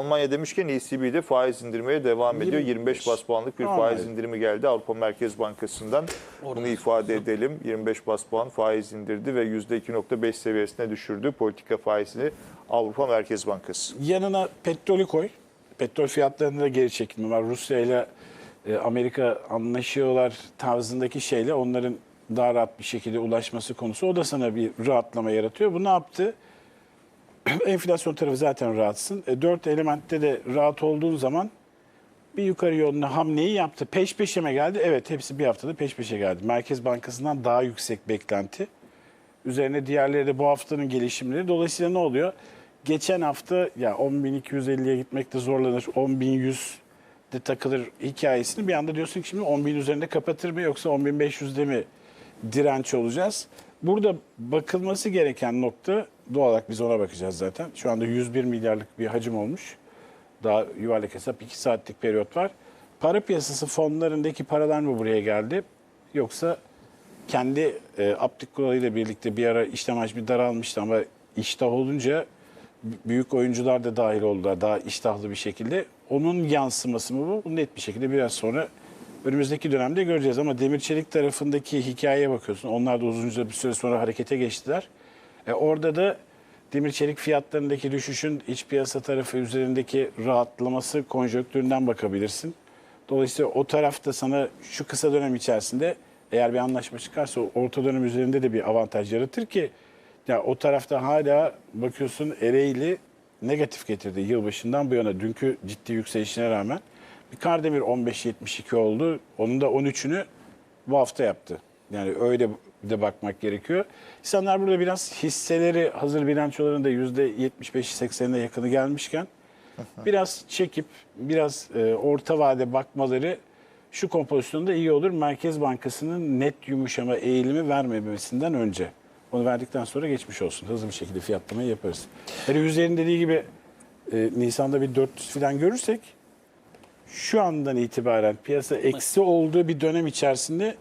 Almanya demişken ECB'de faiz indirmeye devam ediyor. 25 bas puanlık bir Tamam. faiz indirimi geldi Avrupa Merkez Bankası'ndan. Bunu ifade edelim. 25 bas puan faiz indirdi ve %2.5 seviyesine düşürdü politika faizini Avrupa Merkez Bankası. Yanına petrolü koy. Petrol fiyatlarında da geri çekilme var. Rusya ile e, Amerika anlaşıyorlar tarzındaki şeyle onların daha rahat bir şekilde ulaşması konusu. O da sana bir rahatlama yaratıyor. Bu ne yaptı? Enflasyon tarafı zaten rahatsın. E, dört elementte de rahat olduğun zaman bir yukarı yönlü hamleyi yaptı. Peş peşe mi geldi? Evet hepsi bir haftada peş peşe geldi. Merkez Bankası'ndan daha yüksek beklenti. Üzerine diğerleri de bu haftanın gelişimleri. Dolayısıyla ne oluyor? Geçen hafta ya 10.250'ye gitmekte zorlanır. 10.100 de takılır hikayesini bir anda diyorsun ki şimdi 10.000 üzerinde kapatır mı yoksa 10.500'de mi direnç olacağız? Burada bakılması gereken nokta doğal olarak biz ona bakacağız zaten. Şu anda 101 milyarlık bir hacim olmuş. Daha yuvarlak hesap 2 saatlik periyot var. Para piyasası fonlarındaki paralar mı buraya geldi? Yoksa kendi e, aptik kuralıyla birlikte bir ara işlem hacmi daralmıştı ama iştah olunca büyük oyuncular da dahil oldular daha iştahlı bir şekilde. Onun yansıması mı bu? Bunu net bir şekilde biraz sonra önümüzdeki dönemde göreceğiz. Ama demir çelik tarafındaki hikayeye bakıyorsun. Onlar da uzunca bir süre sonra harekete geçtiler. E, orada da demir çelik fiyatlarındaki düşüşün iç piyasa tarafı üzerindeki rahatlaması konjonktüründen bakabilirsin. Dolayısıyla o tarafta sana şu kısa dönem içerisinde eğer bir anlaşma çıkarsa orta dönem üzerinde de bir avantaj yaratır ki ya o tarafta hala bakıyorsun Ereğli negatif getirdi yılbaşından bu yana dünkü ciddi yükselişine rağmen. Bir Kardemir 15.72 oldu. Onun da 13'ünü bu hafta yaptı. Yani öyle de bakmak gerekiyor. İnsanlar burada biraz hisseleri hazır bilançolarında %75-80'ine yakını gelmişken biraz çekip biraz e, orta vade bakmaları şu kompozisyonda iyi olur. Merkez Bankası'nın net yumuşama eğilimi vermemesinden önce. Onu verdikten sonra geçmiş olsun. Hızlı bir şekilde fiyatlamayı yaparız. Yani üzerinde dediği gibi e, Nisan'da bir 400 falan görürsek şu andan itibaren piyasa eksi olduğu bir dönem içerisinde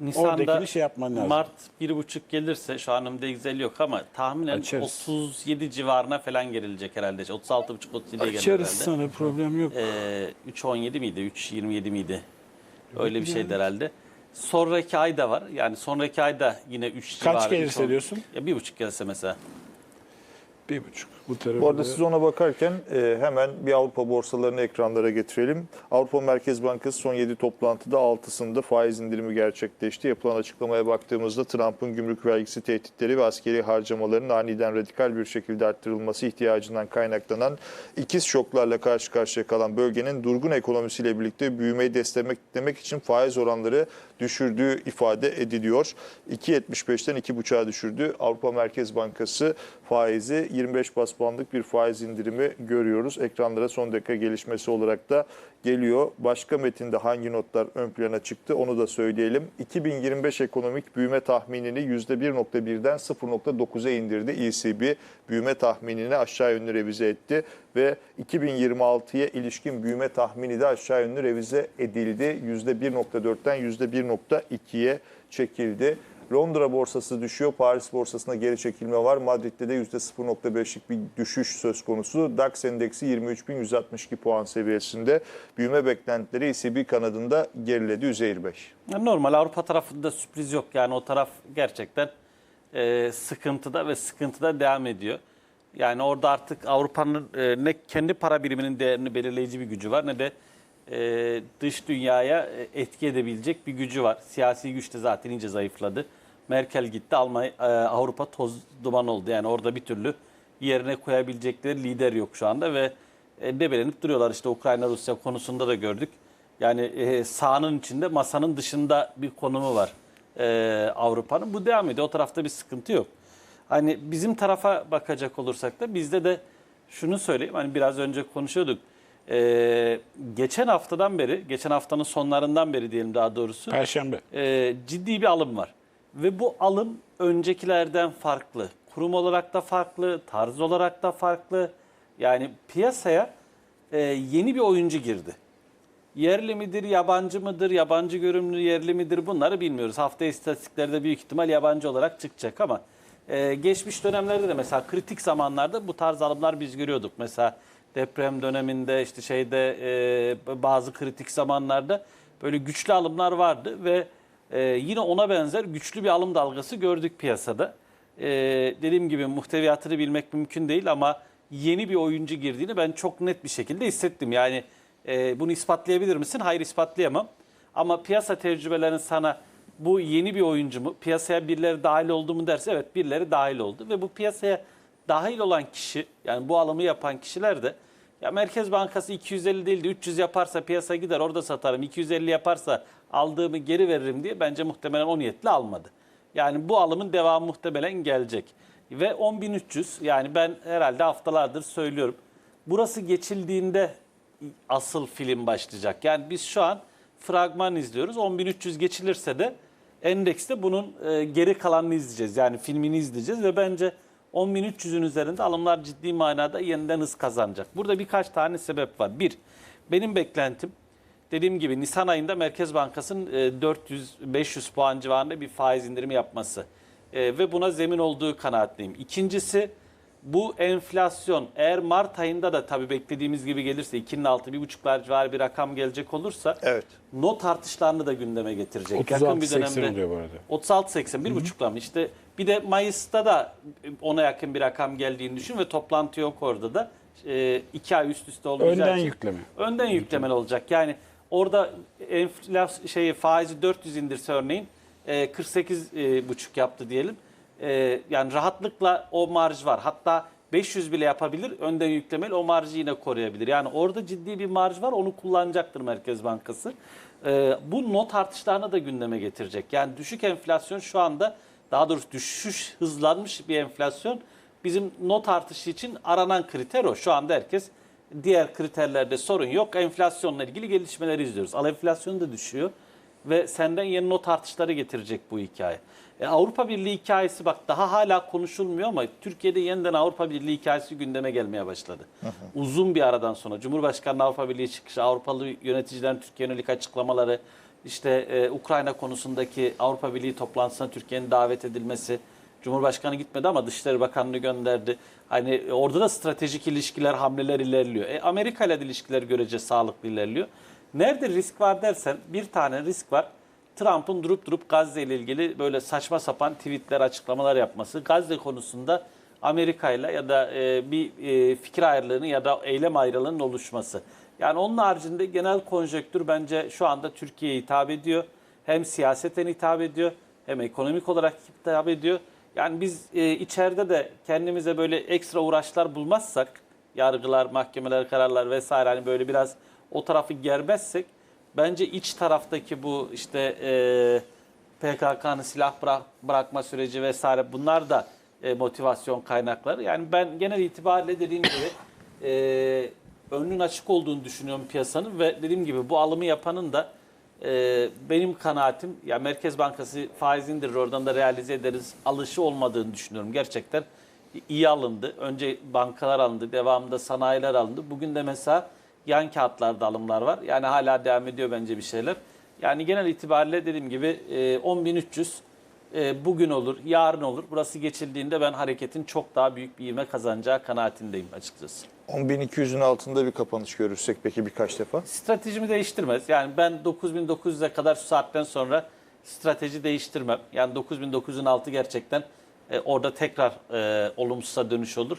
Nisan'da oradakini şey yapman lazım. Mart 1,5 gelirse şu an önümde Excel yok ama tahminen Açarız. 37 civarına falan gerilecek herhalde. 36,5-37'ye gelir Açarız herhalde. sana problem yok. Ee, 3.17 miydi? 3.27 miydi? Öyle bir şeydi herhalde. Sonraki ay da var. Yani sonraki ayda yine 3 civarı. Kaç gelirse 3.10 diyorsun? Ya bir buçuk gelse mesela. Bir buçuk. Bu Bu arada da- siz ona bakarken e, hemen bir Avrupa borsalarını ekranlara getirelim. Avrupa Merkez Bankası son 7 toplantıda 6'sında faiz indirimi gerçekleşti. Yapılan açıklamaya baktığımızda Trump'ın gümrük vergisi tehditleri ve askeri harcamaların aniden radikal bir şekilde arttırılması ihtiyacından kaynaklanan ikiz şoklarla karşı karşıya kalan bölgenin durgun ekonomisiyle birlikte büyümeyi desteklemek için faiz oranları düşürdüğü ifade ediliyor. 2.75'ten 2.5'a düşürdü. Avrupa Merkez Bankası faizi 25 bas puanlık bir faiz indirimi görüyoruz. Ekranlara son dakika gelişmesi olarak da geliyor. Başka metinde hangi notlar ön plana çıktı onu da söyleyelim. 2025 ekonomik büyüme tahminini %1.1'den 0.9'a indirdi. ECB büyüme tahminini aşağı yönlü revize etti ve 2026'ya ilişkin büyüme tahmini de aşağı yönlü revize edildi. %1.4'ten %1.2'ye çekildi. Londra borsası düşüyor, Paris borsasına geri çekilme var. Madrid'de de %0.5'lik bir düşüş söz konusu. DAX endeksi 23.162 puan seviyesinde. Büyüme beklentileri ECB kanadında geriledi Üzeyir Bey. Normal Avrupa tarafında sürpriz yok. Yani o taraf gerçekten e, sıkıntıda ve sıkıntıda devam ediyor. Yani orada artık Avrupa'nın e, ne kendi para biriminin değerini belirleyici bir gücü var ne de e, dış dünyaya e, etki edebilecek bir gücü var. Siyasi güç de zaten iyice zayıfladı. Merkel gitti, Almanya, e, Avrupa toz duman oldu. Yani orada bir türlü yerine koyabilecekleri lider yok şu anda ve e, debelenip duruyorlar. İşte Ukrayna-Rusya konusunda da gördük. Yani e, sahanın içinde masanın dışında bir konumu var e, Avrupa'nın. Bu devam ediyor. O tarafta bir sıkıntı yok. Hani bizim tarafa bakacak olursak da bizde de şunu söyleyeyim. Hani biraz önce konuşuyorduk. E, geçen haftadan beri, geçen haftanın sonlarından beri diyelim daha doğrusu Perşembe. e, ciddi bir alım var. Ve bu alım öncekilerden farklı. Kurum olarak da farklı, tarz olarak da farklı. Yani piyasaya e, yeni bir oyuncu girdi. Yerli midir, yabancı mıdır, yabancı görünümlü yerli midir bunları bilmiyoruz. Hafta istatistiklerde büyük ihtimal yabancı olarak çıkacak ama e, geçmiş dönemlerde de mesela kritik zamanlarda bu tarz alımlar biz görüyorduk. Mesela deprem döneminde işte şeyde e, bazı kritik zamanlarda böyle güçlü alımlar vardı ve e, yine ona benzer güçlü bir alım dalgası gördük piyasada. E, dediğim gibi muhteviyatını bilmek mümkün değil ama yeni bir oyuncu girdiğini ben çok net bir şekilde hissettim. Yani e, bunu ispatlayabilir misin? Hayır ispatlayamam. Ama piyasa tecrübelerin sana bu yeni bir oyuncu mu? Piyasaya birileri dahil oldu mu derse evet birileri dahil oldu. Ve bu piyasaya dahil olan kişi yani bu alımı yapan kişiler de ya Merkez Bankası 250 değil de 300 yaparsa piyasa gider orada satarım. 250 yaparsa aldığımı geri veririm diye bence muhtemelen o niyetle almadı. Yani bu alımın devamı muhtemelen gelecek. Ve 10.300 yani ben herhalde haftalardır söylüyorum. Burası geçildiğinde asıl film başlayacak. Yani biz şu an fragman izliyoruz. 10.300 geçilirse de endekste bunun e, geri kalanını izleyeceğiz. Yani filmini izleyeceğiz ve bence 10.300'ün üzerinde alımlar ciddi manada yeniden hız kazanacak. Burada birkaç tane sebep var. Bir, benim beklentim dediğim gibi Nisan ayında Merkez Bankası'nın e, 400-500 puan civarında bir faiz indirimi yapması. E, ve buna zemin olduğu kanaatliyim. İkincisi bu enflasyon eğer Mart ayında da tabii beklediğimiz gibi gelirse 2'nin altı, 1,5'lar civarı bir rakam gelecek olursa Evet. not artışlarını da gündeme getirecek. Yakın bir 36-80 dönemde oluyor bu arada. 36-80 bir buçukla mı? İşte bir de Mayıs'ta da ona yakın bir rakam geldiğini düşün ve toplantı yok orada da. E, iki ay üst üste olacağı Önden için- yükleme. Önden yüklemen olacak. Yani orada enflasyon şeyi faizi 400 indirse örneğin e, 48 e, buçuk yaptı diyelim. E, yani rahatlıkla o marj var. Hatta 500 bile yapabilir. Önden yüklemeli o marjı yine koruyabilir. Yani orada ciddi bir marj var. Onu kullanacaktır Merkez Bankası. E, bu not artışlarını da gündeme getirecek. Yani düşük enflasyon şu anda daha doğrusu düşüş hızlanmış bir enflasyon. Bizim not artışı için aranan kriter o. Şu anda herkes Diğer kriterlerde sorun yok. Enflasyonla ilgili gelişmeleri izliyoruz. Al enflasyonu da düşüyor ve senden yeni not artışları getirecek bu hikaye. E, Avrupa Birliği hikayesi bak daha hala konuşulmuyor ama Türkiye'de yeniden Avrupa Birliği hikayesi gündeme gelmeye başladı. Uzun bir aradan sonra Cumhurbaşkanı Avrupa Birliği çıkışı, Avrupalı yöneticilerin Türkiye yönelik açıklamaları, işte e, Ukrayna konusundaki Avrupa Birliği toplantısına Türkiye'nin davet edilmesi, Cumhurbaşkanı gitmedi ama Dışişleri Bakanlığı gönderdi. Hani orada da stratejik ilişkiler, hamleler ilerliyor. E, Amerika ile ilişkiler görece sağlıklı ilerliyor. Nerede risk var dersen bir tane risk var. Trump'ın durup durup Gazze ile ilgili böyle saçma sapan tweetler, açıklamalar yapması. Gazze konusunda Amerika ile ya da e, bir e, fikir ayrılığının ya da eylem ayrılığının oluşması. Yani onun haricinde genel konjonktür bence şu anda Türkiye'ye hitap ediyor. Hem siyaseten hitap ediyor hem ekonomik olarak hitap ediyor. Yani biz e, içeride de kendimize böyle ekstra uğraşlar bulmazsak, yargılar, mahkemeler, kararlar vesaire hani böyle biraz o tarafı germezsek bence iç taraftaki bu işte e, PKK'nın silah bırak, bırakma süreci vesaire bunlar da e, motivasyon kaynakları. Yani ben genel itibariyle dediğim gibi e, önünün açık olduğunu düşünüyorum piyasanın ve dediğim gibi bu alımı yapanın da ee, benim kanaatim ya Merkez Bankası faiz indirir oradan da realize ederiz alışı olmadığını düşünüyorum. Gerçekten iyi alındı. Önce bankalar alındı, devamında sanayiler alındı. Bugün de mesela yan kağıtlarda alımlar var. Yani hala devam ediyor bence bir şeyler. Yani genel itibariyle dediğim gibi e, 10.300 e, bugün olur, yarın olur. Burası geçildiğinde ben hareketin çok daha büyük bir ivme kazanacağı kanaatindeyim açıkçası. 10.200'ün altında bir kapanış görürsek peki birkaç defa? stratejimi değiştirmez. Yani ben 9900'e kadar şu saatten sonra strateji değiştirmem. Yani 9900'ün altı gerçekten e, orada tekrar e, olumsuza dönüş olur.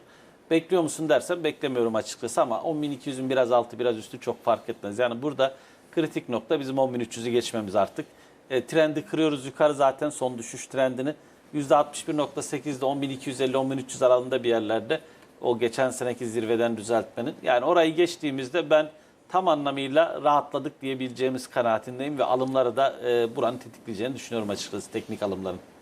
Bekliyor musun dersen beklemiyorum açıkçası ama 10.200'ün biraz altı biraz üstü çok fark etmez. Yani burada kritik nokta bizim 10.300'ü geçmemiz artık. E, trendi kırıyoruz yukarı zaten son düşüş trendini. %61.8'de 10.250-10.300 aralığında bir yerlerde o geçen seneki zirveden düzeltmenin. Yani orayı geçtiğimizde ben tam anlamıyla rahatladık diyebileceğimiz kanaatindeyim ve alımları da e, buranın tetikleyeceğini düşünüyorum açıkçası teknik alımların.